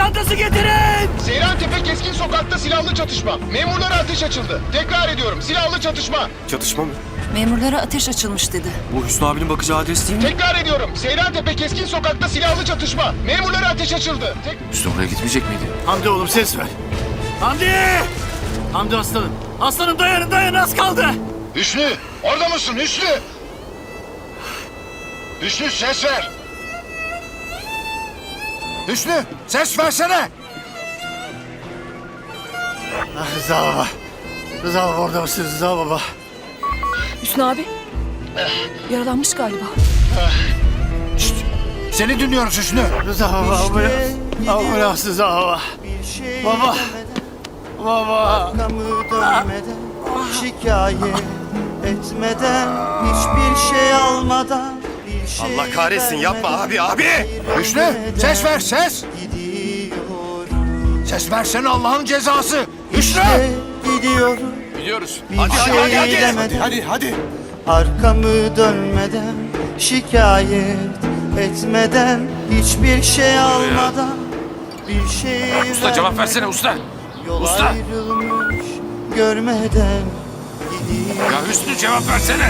Ambulansı getirin! Seyrantepe Keskin Sokak'ta silahlı çatışma. Memurlara ateş açıldı. Tekrar ediyorum silahlı çatışma. Çatışma mı? Memurlara ateş açılmış dedi. Bu Hüsnü abinin bakacağı adres değil mi? Tekrar ediyorum Seyrantepe Keskin Sokak'ta silahlı çatışma. Memurlara ateş açıldı. Tek... Hüsnü oraya gitmeyecek miydi? Hamdi oğlum ses ver. Hamdi! Hamdi aslanım. Aslanım dayanın dayanın az kaldı. Hüsnü orada mısın Hüsnü? Hüsnü ses ver. Hüsnü ses versene. Ah, Rıza baba. Rıza baba orada mısın Rıza baba? Hüsnü abi. Yaralanmış galiba. Seni dinliyoruz Hüsnü. Rıza baba ambulans. Ambulans Rıza baba. Baba. Baba. Arkamı dönmeden, şikayet etmeden, hiçbir şey almadan, Allah kahretsin yapma abi abi. Hüsnü ses ver ses. Ses versene Allah'ın cezası. Hüsnü. gidiyorum, Gidiyoruz. bir şey demeden, Hadi hadi. arkamı dönmeden, şikayet etmeden, hiçbir şey almadan, bir şey Usta cevap versene usta. Yol Usta. ayrılmış görmeden gidiyorum. Ya Hüsnü cevap versene.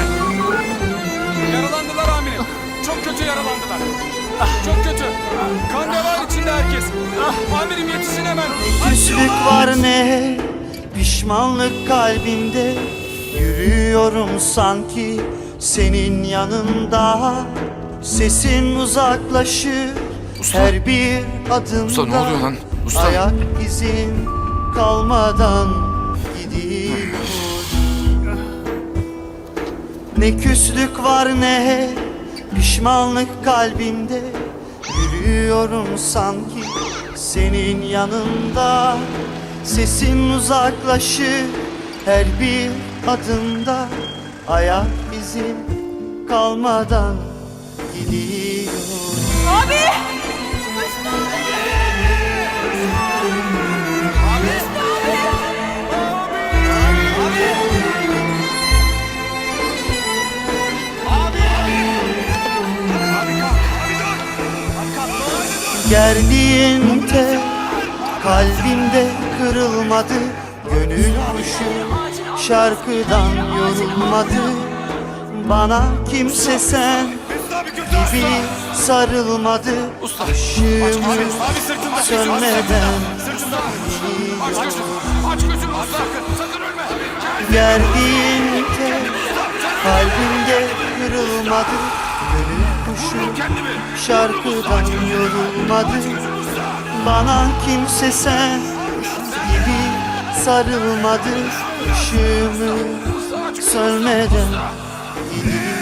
Yaralandılar Çok kötü. Kan revan içinde herkes. Amirim yetişin hemen. Küslük var ne pişmanlık kalbimde Yürüyorum sanki senin yanında Sesin uzaklaşır Usta. her bir adımda Usta, ne oluyor lan? Usta. Ayak izim kalmadan gidiyor Ne küslük var ne pişmanlık kalbimde Yürüyorum sanki senin yanında. Sesin uzaklaşır her bir adımda. Ayak izim kalmadan gidiyor. Gerdiğin tel kalbimde kırılmadı Gönül kuşu şarkıdan yorulmadı Bana kimse sen gibi sarılmadı Işığımı sönmeden Aç gözünü. Aç gözünü usta. Sakın ölme. Gerdiğin tel kalbimde kırılmadı Gönül kuşu şarkıdan yorulmadı. Bana kimse sen gibi sarılmadı. Işığımı sönmeden gidiyor